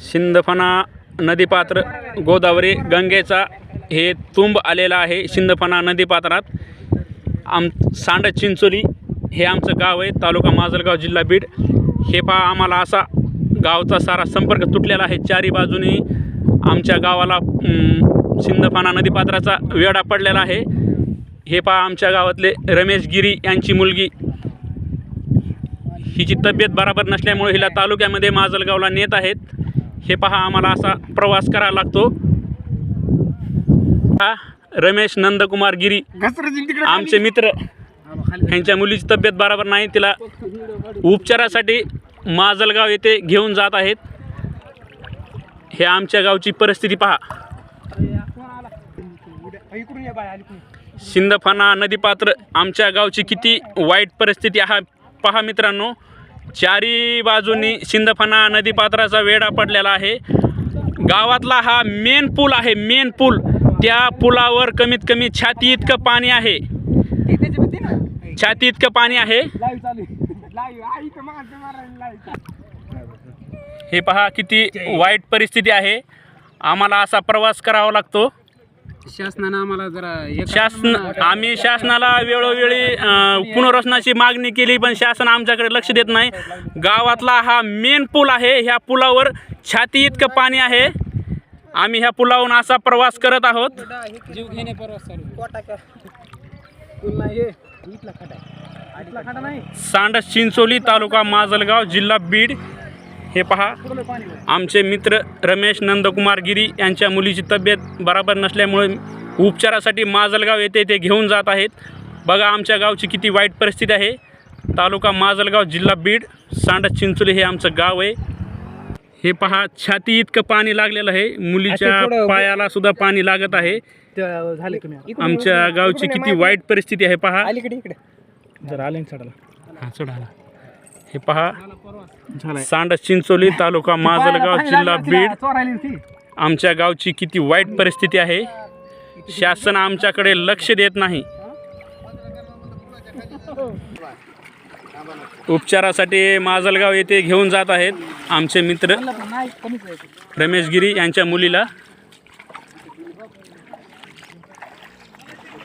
शिंदफणा नदीपात्र गोदावरी गंगेचा हे तुंब आलेला आहे शिंदफणा नदीपात्रात. आम सांड चिंचोली हे आमचं गाव आहे तालुका माजलगाव जिल्हा बीड. हे पहा आम्हाला असा गावचा सारा संपर्क तुटलेला आहे. चारी बाजूनी आमच्या गावाला अं, नदीपात्राचा वेढा पडलेला आहे. हे पहा आमच्या गावातले रमेश गिरी यांची मुलगी. हिची तब्येत बराबर नसल्यामुळे हिला तालुक्यामध्ये माजलगावला नेत आहेत. हे पहा आम्हाला असा प्रवास करावा लागतो. हा रमेश नंदकुमार गिरी. आमचे मित्र यांच्या मुलीची तब्येत बराबर नाही तिला उपचारासाठी माजलगाव येथे घेऊन जात आहेत. हे आमच्या गावची परिस्थिती पहा. शिंदफणा नदीपात्र आमच्या गावची किती वाईट परिस्थिती आहे पहा मित्रांनो. चारी बाजूनी शिंदफणा नदीपात्राचा वेढा पडलेला आहे. गावातला हा मेन पूल आहे मेन पूल. त्या पुलावर कमीत कमी छाती इतकं पाणी आहे. छाती इतकं पाणी आहे. हे पहा किती वाईट परिस्थिती आहे. आम्हाला असा प्रवास करावा लागतो. शासनानं आम्हाला जरा हे शासन आम्ही शासनाला वेळोवेळी अ, पुनर्वसनाची मागणी केली पण शासन आमच्याकडे लक्ष देत नाही. गावातला हा मेन पूल आहे. ह्या पुलावर छाती इतकं पाणी आहे. आम्ही ह्या पुलावरून असा प्रवास करत आहोत. जीव घेणे परवा चालू सांड चिंचोली तालुका माजलगाव जिल्हा बीड. हे पहा. आमचे मित्र रमेश नंदकुमार गिरी यांच्या मुलीची तब्येत बराबर नसल्यामुळे उपचारासाठी माजलगाव येथे ते घेऊन जात आहेत. बघा आमच्या गावची किती वाईट परिस्थिती आहे. तालुका माजलगाव जिल्हा बीड सांड चिंचोली हे आमचं गाव आहे. हे पहा छाती इतकं पाणी लागलेलं आहे. मुलीच्या पायाला सुद्धा पाणी लागत आहे. आमच्या गावची किती वाईट परिस्थिती आहे पहा. अलीकडे इकडे. जरा आले चढाला हा चढा हे पहा. सांड चिंचोली तालुका माजलगाव जिल्हा बीड. आमच्या गावची किती वाईट परिस्थिती आहे. शासन आमच्याकडे लक्ष देत नाही. उपचारासाठी माजलगाव येथे घेऊन जात आहेत आमचे मित्र रमेश गिरी यांच्या मुलीला.